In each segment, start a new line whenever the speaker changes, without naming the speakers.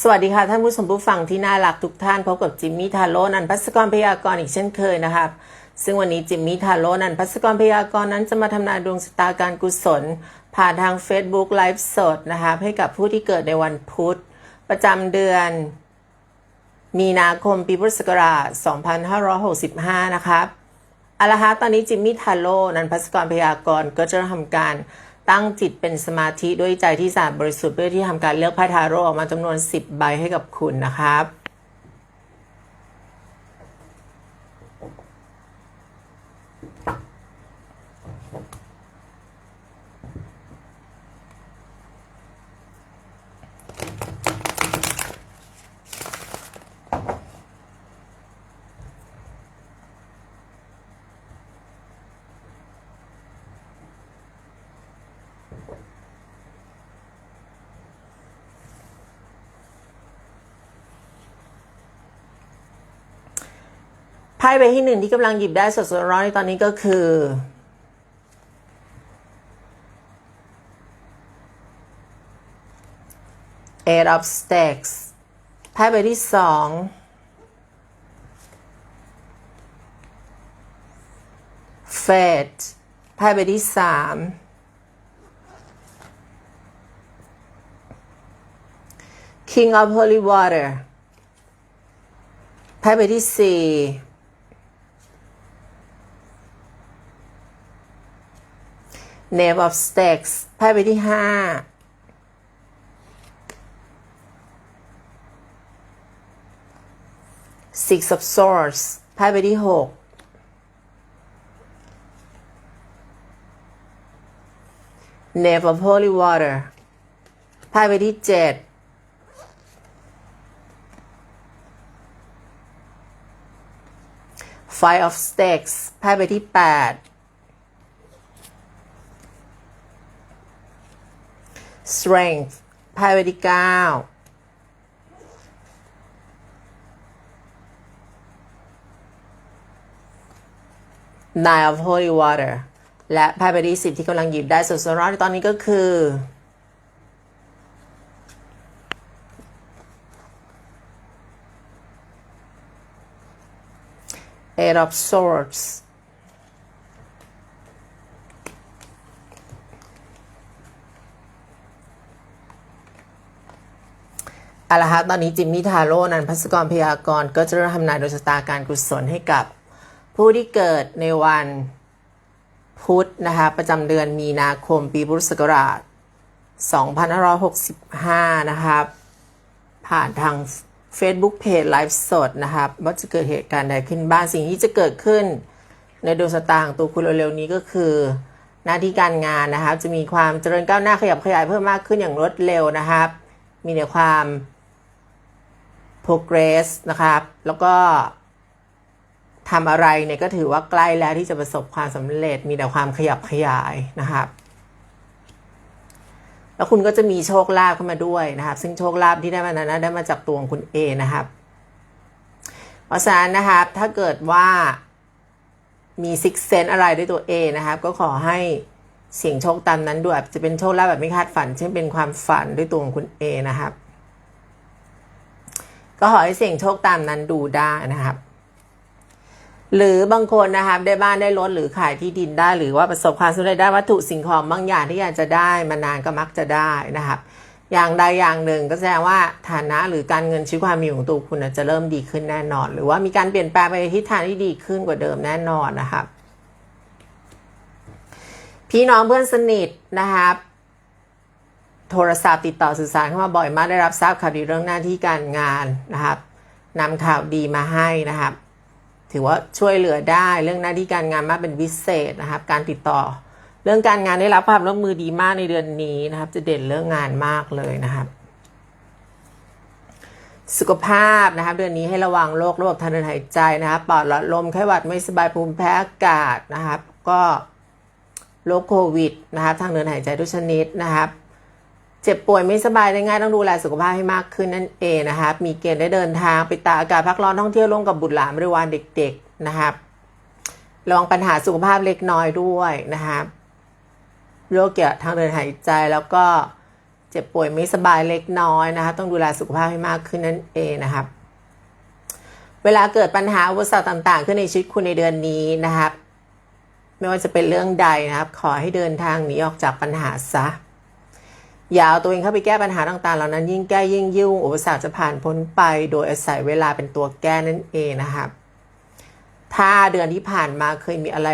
สวัสดีค่ะ ท่านผู้ชมผู้ฟังที่น่ารักทุกท่านพบกับจิมมี่ทาโร่นันพัสกรพยากรณ์อีกเช่นเคยนะครับ ซึ่งวันนี้จิมมี่ทาโร่นันพัสกรพยากรณ์นั้นจะมาทำนายดวงชะตาการกุศล ผ่านทาง Facebook ไลฟ์สดนะครับให้กับผู้ที่เกิดในวันพุธ ประจำเดือน มีนาคมปีพุทธศักราช 2565 นะครับเอาละฮะตอนนี้จิมมี่ทาโร่นันพัสกรพยากรณ์ก็จะทำการ ตั้งจิตเป็นสมาธิด้วยใจที่สะอาดบริสุทธิ์เพื่อที่ทำการเลือกไพ่ทาโร่ออกมาจำนวน 10 ใบให้กับคุณนะครับ ไพ่ใบที่หนึ่งที่กำลังหยิบได้สดๆร้อนในตอนนี้ก็คือ Eight of Stacks ไพ่ใบที่สอง f a t ไพ่ใบที่สาม King of Holy Water ไพ่ใบที่สี่ Knave of Stacks ไพ่ใบที่ห้า Six of Swords ไพ่ใบที่หก Knave of Holy Water ไพ่ใบที่เจ็ด Five of Stacks ไพ่ใบที่แปด Strength ไพ่ใบที่เก้า Nine of Holy Water และไพ่ใบที่สิบที่กำลังหยิบได้สดๆร้อนในตอนนี้ก็คือ Eight of Swords เอาละฮะตอนนี้จิมมี่ทาโร่นันพัสกรพยากรณ์ก็จะเริ่มทำนายโดยชะตาการกุศลให้กับผู้ที่เกิดในวันพุธนะคะประจำเดือนมีนาคมปีพุทธศักราช 2565 นะครับผ่านทาง Facebook Page ไลฟ์สดนะครับว่าจะเกิดเหตุการณ์ใดขึ้นบ้างสิ่งที่จะเกิดขึ้นในดวงชะตาของตัวคุณเร็วๆนี้ก็คือ หน้าที่การงานนะครับ จะมีความเจริญก้าวหน้าขยับขยายเพิ่มมากขึ้นอย่างรวดเร็วนะครับ มีแต่ความ progress นะครับ แล้วก็ทำอะไรเนี่ยก็ถือว่าใกล้แล้วที่จะประสบความสำเร็จมีแต่ความขยับขยายนะครับ แล้วคุณก็จะมีโชคลาภเข้ามาด้วยนะครับ ซึ่งโชคลาภที่ได้มานั้นนะได้มาจากตัวของคุณเอนะครับ เพราะฉะนั้นนะครับถ้าเกิดว่ามีซิกเซนอะไรด้วยตัวเอนะครับ ก็ขอให้เสี่ยงโชคตามนั้นด้วยจะเป็นโชคลาภแบบไม่คาดฝัน เช่นเป็นความฝันด้วยตัวของคุณเอนะครับ ก็ขอให้เสี่ยงโชคตามนั้นดูได้นะครับ หรือบางคนนะครับ ได้บ้านได้รถหรือขายที่ดินได้ หรือว่าประสบความสำเร็จได้วัตถุสิ่งของบางอย่างที่อยากจะได้มานานก็มักจะได้นะครับ อย่างใดอย่างหนึ่งก็แสดงว่าฐานะหรือการเงินชีวิตความมีของตัวคุณจะเริ่มดีขึ้นแน่นอน หรือว่ามีการเปลี่ยนแปลงไปในทิศทางที่ดีขึ้นกว่าเดิมแน่นอนนะครับ พี่น้องเพื่อนสนิทนะครับ โทรศัพท์ติดต่อสื่อสารเข้ามาบ่อยมากได้รับทราบข่าวดีเรื่องหน้าที่การงานนะครับนำข่าวดีมาให้นะครับ ถือว่าช่วยเหลือได้เรื่องหน้าที่การงานมากเป็นพิเศษนะครับ การติดต่อ เรื่องการงานได้รับความร่วมมือดีมากในเดือนนี้นะครับ จะเด่นเรื่องงานมากเลยนะครับ สุขภาพนะครับ เดือนนี้ให้ระวังโรคระบบทางเดินหายใจนะครับปอดหลอดลมไข้หวัดไม่สบายภูมิแพ้อากาศนะครับ ก็โรคโควิดนะครับ ทางเดินหายใจทุกชนิดนะครับ เจ็บป่วยไม่สบายได้ง่ายต้องดูแลสุขภาพให้มากขึ้นนั่นเองนะครับมีเกณฑ์ได้เดินทางไปตากอากาศพักร้อนท่องเที่ยวร่วมกับบุตรหลานบริวารเด็ก ๆนะครับระวังปัญหาสุขภาพเล็กน้อยด้วยนะครับโรคเกี่ยวกับทางเดินหายใจแล้วก็เจ็บป่วยไม่สบายเล็กน้อยนะคะต้องดูแลสุขภาพให้มากขึ้นนั่นเองนะครับ เวลาเกิดปัญหาอุปสรรคต่าง ๆ ขึ้นในชีวิตคุณในเดือนนี้นะครับ ไม่ว่าจะเป็นเรื่องใดนะครับ ขอให้เดินทางหนีออกจากปัญหาซะ อย่าเอาตัวเองเข้าไปแก้ปัญหาต่างๆ เหล่านั้นยิ่งแก้ยิ่งยุ่งอุปสรรคจะผ่านพ้นไป โดยอาศัยเวลาเป็นตัวแก้นั่นเองนะครับ ถ้าเดือนที่ผ่านมาเคยมีอะไร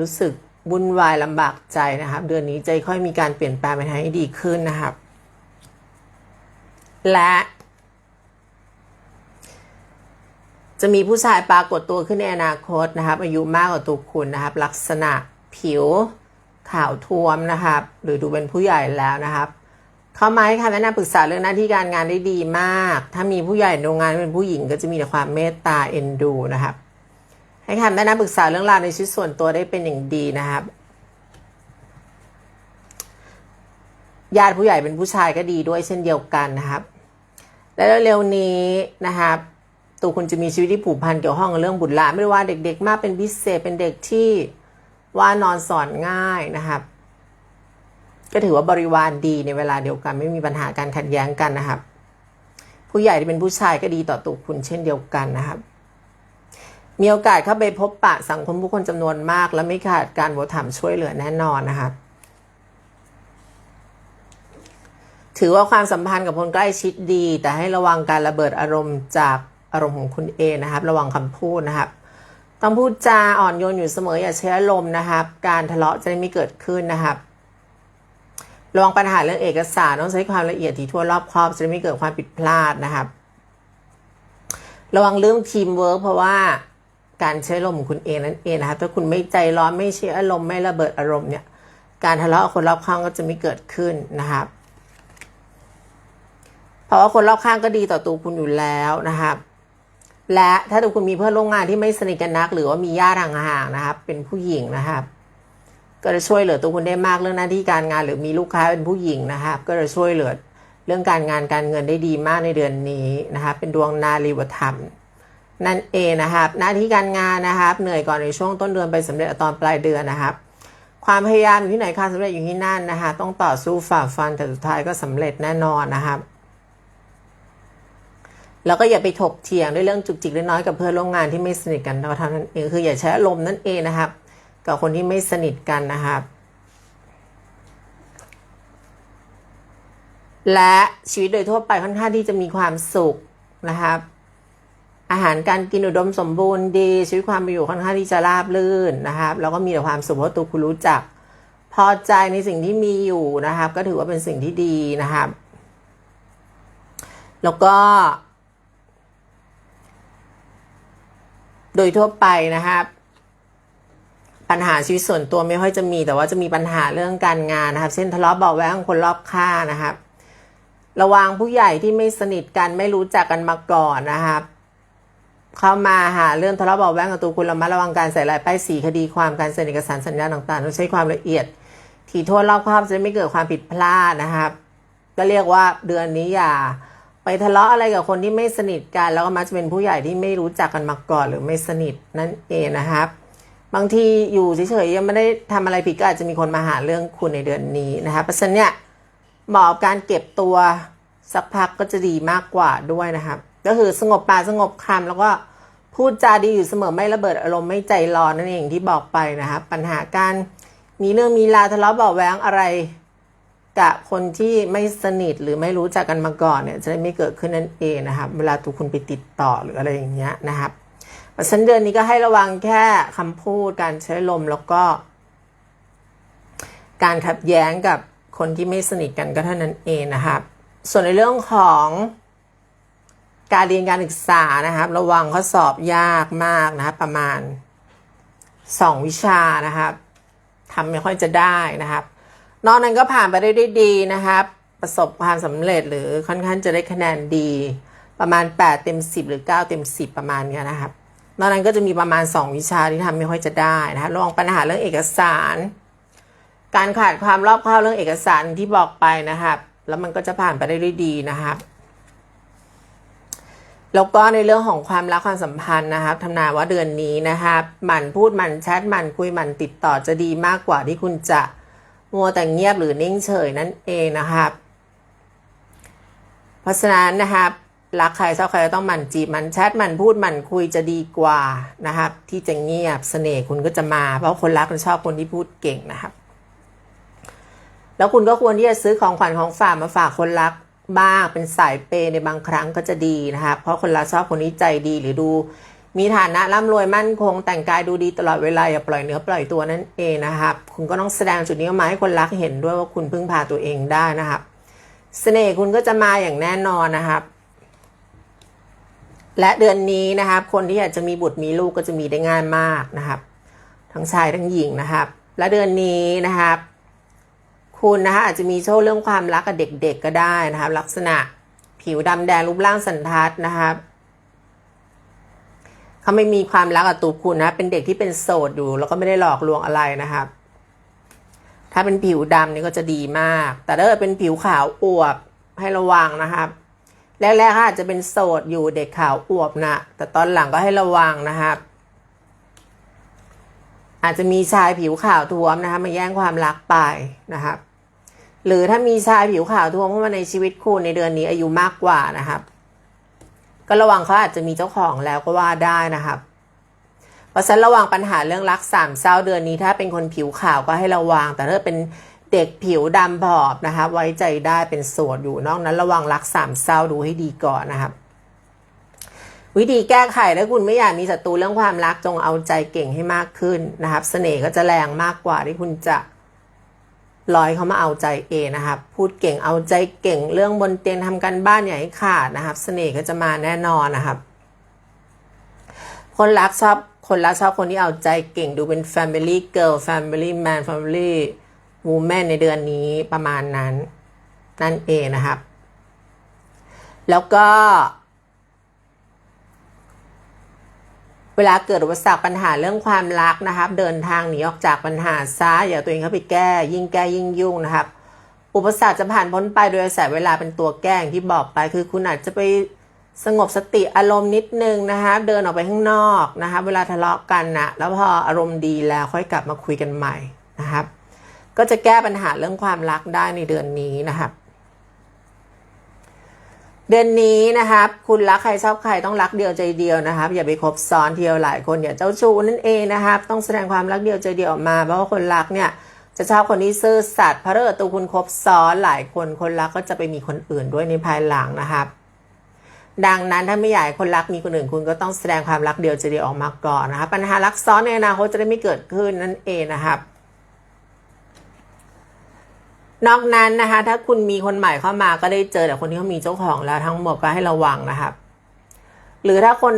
รู้สึกวุ่นวายลำบากใจนะครับ เดือนนี้จะค่อยมีการเปลี่ยนแปลงไปทางให้ดีขึ้นนะครับ และจะมีผู้ชายปรากฏตัวขึ้นในอนาคตนะครับ อายุมากกว่าตัวคุณนะครับ ลักษณะผิวขาวท้วมนะครับ หรือดูเป็นผู้ใหญ่แล้วนะครับ เขามาให้คำแนะนำปรึกษาเรื่องหน้าที่การงานได้ดีมาก ถ้ามีผู้ใหญ่ในโรงงานเป็นผู้หญิงก็จะมีแต่ความเมตตาเอ็นดูนะครับ ให้คำแนะนำปรึกษาเรื่องราวในชีวิตส่วนตัวได้เป็นอย่างดีนะครับญาติผู้ใหญ่เป็นผู้ชายก็ดีด้วยเช่นเดียวกันนะครับ และเร็วๆนี้นะครับ ตัวคุณจะมีชีวิตที่ผูกพันเกี่ยวข้องกับเรื่องบุตรหลานไม่ว่าเด็กๆ มากเป็นพิเศษเป็นเด็กที่ว่านอนสอนง่ายนะครับ ก็ถือว่าบริวารดีในเวลาเดียวกัน ไม่มีปัญหาการขัดแย้งกันนะครับ ผู้ใหญ่ที่เป็นผู้ชายก็ดีต่อตัวคุณเช่นเดียวกันนะครับ มีโอกาสเข้าไปพบปะสังคมผู้คนจำนวนมาก และไม่ขาดการบถามช่วยเหลือแน่นอนนะครับถือว่าความสัมพันธ์กับคนใกล้ชิดดี แต่ให้ระวังการระเบิดอารมณ์จากอารมณ์ของคุณเองนะครับ ระวังคำพูดนะครับ ต้องพูดจาอ่อนโยนอยู่เสมออย่าใช้อารมณ์นะครับ การทะเลาะจะได้ไม่เกิดขึ้นนะครับ ระวังปัญหาเรื่องเอกสารต้องใช้ความละเอียดถี่ถ้วนรอบคอบจะไม่เกิดความผิดพลาดนะครับ ระวังเรื่องทีมเวิร์กเพราะว่าการใช้อารมณ์ของคุณเองนั่นเองนะครับ ถ้าคุณไม่ใจร้อนไม่ใช้อารมณ์ไม่ระเบิดอารมณ์เนี่ย การทะเลาะกับคนรอบข้างก็จะไม่เกิดขึ้นนะครับ เพราะว่าคนรอบข้างก็ดีต่อตัวคุณอยู่แล้วนะครับ และถ้าตัวคุณมีเพื่อนร่วมงานที่ไม่สนิทกันนัก หรือว่ามีญาติห่างๆนะครับ เป็นผู้หญิงนะครับ ก็จะช่วยเหลือตัวคุณได้มากเรื่องหน้าที่การงาน หรือมีลูกค้าเป็นผู้หญิงนะครับ ก็จะช่วยเหลือเรื่องการงานการเงินได้ดีมากในเดือนนี้นะครับเป็นดวงนารีวธรรมนั่นเองนะครับ หน้าที่การงานนะครับ เหนื่อยก่อนในช่วงต้นเดือนไปสำเร็จตอนปลายเดือนนะครับ ความพยายามอยู่ที่ไหนความสำเร็จอยู่ที่นั่นนะคะต้องต่อสู้ฝ่าฟันแต่สุดท้ายก็สำเร็จแน่นอนนะครับแล้วก็อย่าไปถกเถียงด้วยเรื่องจุกจิกเล็กน้อยกับเพื่อนร่วมงานที่ไม่สนิทกันเท่านั้นเองคืออย่าใช้อารมณ์นั่นเองนะครับ กับคนที่ไม่สนิทกันนะครับ และชีวิตโดยทั่วไปค่อนข้างที่จะมีความสุขนะครับ อาหารการกินอุดมสมบูรณ์ดี ชีวิตความเป็นอยู่ค่อนข้างที่จะราบรื่นนะครับ แล้วก็มีแต่ความสุขเพราะตัวคุณรู้จัก พอใจในสิ่งที่มีอยู่นะครับ ก็ถือว่าเป็นสิ่งที่ดีนะครับ แล้วก็โดยทั่วไปนะครับ ปัญหาชีวิตส่วนตัวไม่ค่อยจะมี แต่ว่าจะมีปัญหาเรื่องการงานนะครับ เช่นทะเลาะเบาะแว้งคนรอบข้างนะครับ ระวังผู้ใหญ่ที่ไม่สนิทกันไม่รู้จักกันมาก่อนนะครับ เข้ามาหาเรื่องทะเลาะเบาะแว้งกับตัวคุณระมัดระวังการใส่ลายป้ายสีคดีความการเซ็นเอกสารสัญญาต่างๆต้องใช้ความละเอียด ถี่ถ้วนรอบคอบจะไม่เกิดความผิดพลาดนะครับ ก็เรียกว่าเดือนนี้อย่าไปทะเลาะอะไรกับคนที่ไม่สนิทกัน แล้วก็มักจะเป็นผู้ใหญ่ที่ไม่รู้จักกันมาก่อนหรือไม่สนิทนั่นเองนะครับ บางทีอยู่เฉยๆยังไม่ได้ทำอะไรผิดก็อาจจะมีคนมาหาเรื่องคุณในเดือนนี้นะคะเพราะฉะนั้นเนี่ยเหมาะการเก็บตัวสักพักก็จะดีมากกว่าด้วยนะครับ ก็คือสงบปากสงบคำแล้วก็พูดจาดีอยู่เสมอไม่ระเบิดอารมณ์ไม่ใจร้อนนั่นเองที่บอกไปนะครับปัญหาการมีเรื่องมีราทะเลาะเบาะแวงอะไรกับคนที่ไม่สนิทหรือไม่รู้จักกันมาก่อนเนี่ยจะได้ไม่เกิดขึ้นนั่นเองนะครับ เวลาตัวคุณไปติดต่อหรืออะไรอย่างเงี้ยนะครับ เพราะฉะนั้นเดือนนี้ก็ให้ระวังแค่คำพูดการใช้ลมแล้วก็ การขัดแย้งกับคนที่ไม่สนิทกันก็เท่านั้นเองนะครับ ส่วนในเรื่องของการเรียนการศึกษานะครับ ระวังข้อสอบยากมากนะครับประมาณสองวิชานะครับทำไม่ค่อยจะได้นะครับ นอกนั้นก็ผ่านไปได้ด้วยดีนะครับ ประสบความสำเร็จหรือค่อนข้างจะได้คะแนนดี ประมาณ 8 เต็ม 10 หรือ 9 เต็ม 10 ประมาณนี้นะครับ นอกนั้นก็จะมีประมาณ 2 วิชาที่ทำไม่ค่อยจะได้นะคะวังปัญหาเรื่องเอกสาร การขาดความรอบคอบเรื่องเอกสารที่บอกไปนะครับ แล้วมันก็จะผ่านไปได้ด้วยดีนะครับแล้วก็ในเรื่องของความรักความสัมพันธ์นะครับทำนายว่าเดือนนี้นะครับหมั่นพูดหมั่นแชทหมั่นคุยหมั่นติดต่อจะดีมากกว่าที่คุณจะมัวแต่เงียบหรือนิ่งเฉยนั่นเองนะครับ เพราะฉะนั้นนะครับ รักใครชอบใครต้องหมั่นจีบหมันแชทหมันพูดหมั่นคุยจะดีกว่านะครับ ที่จะเงียบเสน่ห์คุณก็จะมา เพราะคนรักมันชอบคนที่พูดเก่งนะครับ แล้วคุณก็ควรที่จะซื้อของขวัญของฝากมาฝากคนรักบ้างเป็นสายเปในบางครั้งก็จะดีนะครับ เพราะคนรักชอบคนที่ใจดีหรือดู มีฐานะร่ำรวยมั่นคง แต่งกายดูดีตลอดเวลาอย่าปล่อยเนื้อปล่อยตัวนั่นเองนะครับ คุณก็ต้องแสดงจุดนี้ออกมาให้คนรักเห็นด้วยว่าคุณพึ่งพาตัวเองได้นะครับเสน่ห์คุณก็จะมาอย่างแน่นอนนะครับ และเดือนนี้นะครับ คนที่อยากจะมีบุตรมีลูกก็จะมีได้ง่ายมากนะครับ ทั้งชายทั้งหญิงนะครับ และเดือนนี้นะครับ คุณนะคะอาจจะมีโชคเรื่องความรักกับเด็กๆก็ได้นะครับ ลักษณะผิวดำแดงรูปร่างสันทัดนะครับเขาไม่มีความรักกับตัวคุณนะ เป็นเด็กที่เป็นโสดอยู่ แล้วก็ไม่ได้หลอกลวงอะไรนะครับ ถ้าเป็นผิวดำนี่ก็จะดีมาก แต่ถ้าเกิดเป็นผิวขาวอวบให้ระวังนะครับ แรกๆอาจจะเป็นโสดอยู่เด็กขาวอวบนะแต่ตอนหลังก็ให้ระวังนะครับ อาจจะมีชายผิวขาวท้วมนะคะมาแย่งความรักไปนะครับ หรือถ้ามีชายผิวขาวท้วมเข้ามาในชีวิตคุณในเดือนนี้อายุมากกว่านะครับ ก็ระวังเขาอาจจะมีเจ้าของแล้วก็ว่าได้นะครับเพราะฉะนั้นระวังปัญหาเรื่องรักสามเศร้าเดือนนี้ถ้าเป็นคนผิวขาวก็ให้ระวัง แต่ถ้าเป็น เด็กผิวดำผอมนะคะไว้ใจได้เป็นโสดอยู่นอกนั้นระวังรักสามเศร้าดูให้ดีก่อนนะครับ วิธีแก้ไขถ้าคุณไม่อยากมีศัตรูเรื่องความรักจงเอาใจเก่งให้มากขึ้นนะครับ เสน่ห์ก็จะแรงมากกว่าที่คุณจะลอยเขามาเอาใจเองนะครับ พูดเก่งเอาใจเก่งเรื่องบนเตียงทำกันบ้านอย่าให้ขาดนะครับ เสน่ห์ก็จะมาแน่นอนนะครับ คนรักชอบคนรักชอบคนที่เอาใจเก่งดูเป็น Family Girl Family Man Family Woman ในเดือนนี้ประมาณนั้น นั่นเองนะครับ แล้วก็ เวลาเกิดอุปสรรคปัญหาเรื่องความรักนะครับ เดินทางหนีออกจากปัญหาซะอย่าตัวเองเข้าไปแก้ ยิ่งแก้ยิ่งยุ่งนะครับ อุปสรรคจะผ่านพ้นไปโดยอาศัยเวลาเป็นตัวแก้งที่บอกไปคือคุณอาจจะไปสงบสติอารมณ์นิดนึงนะคะเดินออกไปข้างนอกนะคะเวลาทะเลาะกันนะแล้วพออารมณ์ดีแล้วค่อยกลับมาคุยกันใหม่นะครับ ก็จะแก้ปัญหาเรื่องความรักได้ในเดือนนี้นะครับ เดือนนี้นะครับ คุณรักใครชอบใครต้องรักเดียวใจเดียวนะครับ อย่าไปคบซ้อนเที่ยวหลายคนอย่าเจ้าชู้นั่นเองนะครับ ต้องแสดงความรักเดียวใจเดียวออกมาเพราะว่าคนรักเนี่ยจะชอบคนที่ซื่อสัตย์เพราะถ้าเกิดตัวคุณคบซ้อนหลายคนคนรักก็จะไปมีคนอื่นด้วยในภายหลังนะครับ ดังนั้นถ้าไม่อยากให้คนรักมีคนอื่นคุณก็ต้องแสดงความรักเดียวใจเดียวออกมาก่อนนะครับปัญหารักซ้อนในอนาคตจะได้ไม่เกิดขึ้นนั่นเองนะครับ นอกนั้นนะคะ ถ้าคุณมีคนใหม่เข้ามาก็ได้เจอแต่คนที่เขามีเจ้าของแล้วทั้งหมดก็ให้ระวังนะครับ หรือถ้าคน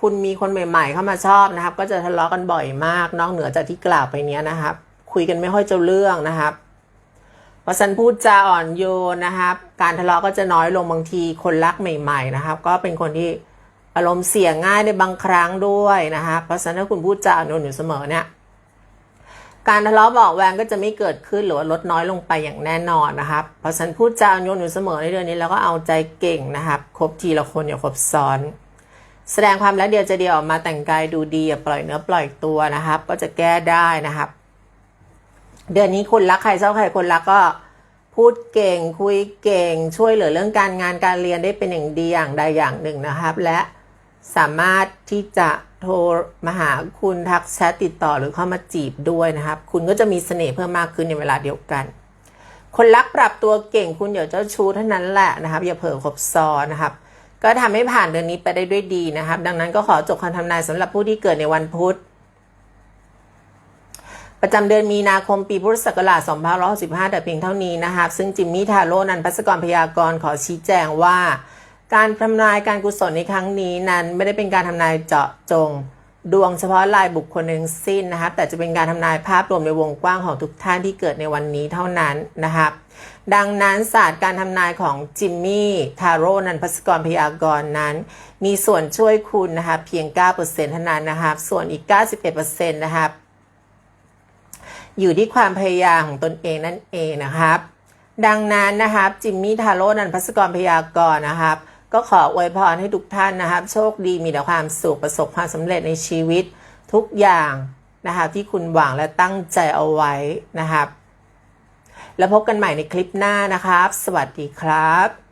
คุณมีคนใหม่ ๆ เข้ามาชอบนะครับ ก็จะทะเลาะกันบ่อยมาก นอกเหนือจากที่กล่าวไปเนี้ยนะครับ คุยกันไม่ค่อยจะเรื่องนะครับเพราะฉันพูดจาอ่อนโยนนะครับ การทะเลาะก็จะน้อยลงบางทีคนรักใหม่ ๆนะครับ ก็เป็นคนที่อารมณ์เสียง่ายในบางครั้งด้วยนะครับ เพราะฉะนั้นถ้าคุณพูดจาอ่อนโยนอยู่เสมอเนี่ย การทะเลาะเบาะแวงก็จะไม่เกิดขึ้นหรือว่าลดน้อยลงไปอย่างแน่นอนนะครับ เพราะฉันพูดจาอ่อนโยนอยู่เสมอในเดือนนี้แล้วก็เอาใจเก่งนะครับ ครบทีละคนอย่าคบซ้อน แสดงความรักเดียวใจเดียวออกมาแต่งกายดูดีอย่าปล่อยเนื้อปล่อยตัวนะครับ ก็จะแก้ได้นะครับ เดือนนี้คุณรักใครชอบใครคนรักก็พูดเก่งคุยเก่งช่วยเหลือเรื่องการงานการเรียนได้เป็นอย่างดีอย่างใดอย่างหนึ่งนะครับ และ สามารถที่จะโทรมาหาคุณทักแชทติดต่อหรือเข้ามาจีบด้วยนะครับ คุณก็จะมีเสน่ห์เพิ่มมากขึ้นในเวลาเดียวกัน คนรักปรับตัวเก่งคุณอย่าเจ้าชู้เท่านั้นแหละนะครับ อย่าเผลอคบซ้อนนะครับ ก็ทำให้ผ่านเดือนนี้ไปได้ด้วยดีนะครับ ดังนั้นก็ขอจบคำทำนายสำหรับผู้ที่เกิดในวันพุธประจำเดือนมีนาคมปีพุทธศักราช2565แต่เพียงเท่านี้นะครับ ซึ่งจิมมี่ทาโร่นันพัสกรพยากรณ์ขอชี้แจงว่า การทำนายการกุศลในครั้งนี้นั้นไม่ได้เป็นการทำนายเจาะจง ดวงเฉพาะรายบุคคลหนึ่งสิ้นนะครับ แต่จะเป็นการทำนายภาพรวมในวงกว้างของทุกท่านที่เกิดในวันนี้เท่านั้นนะครับ ดังนั้นศาสตร์การทำนายของจิมมี่ทาโร่นันพัสกรพยากรณ์นั้น มีส่วนช่วยคุณนะครับเพียง 9%เท่านั้นนะครับ ส่วนอีก 91%นะครับอยู่ที่ความพยายามของตนเองนั่นเองนะครับ ดังนั้นนะครับจิมมี่ทาโร่นันพัสกรพยากรณ์นะครับ ก็ขออวยพรให้ทุกท่านนะครับ โชคดีมีแต่ความสุขประสบความสำเร็จในชีวิตทุกอย่างนะครับที่คุณหวังและตั้งใจเอาไว้นะครับ แล้วพบกันใหม่ในคลิปหน้านะครับ สวัสดีครับ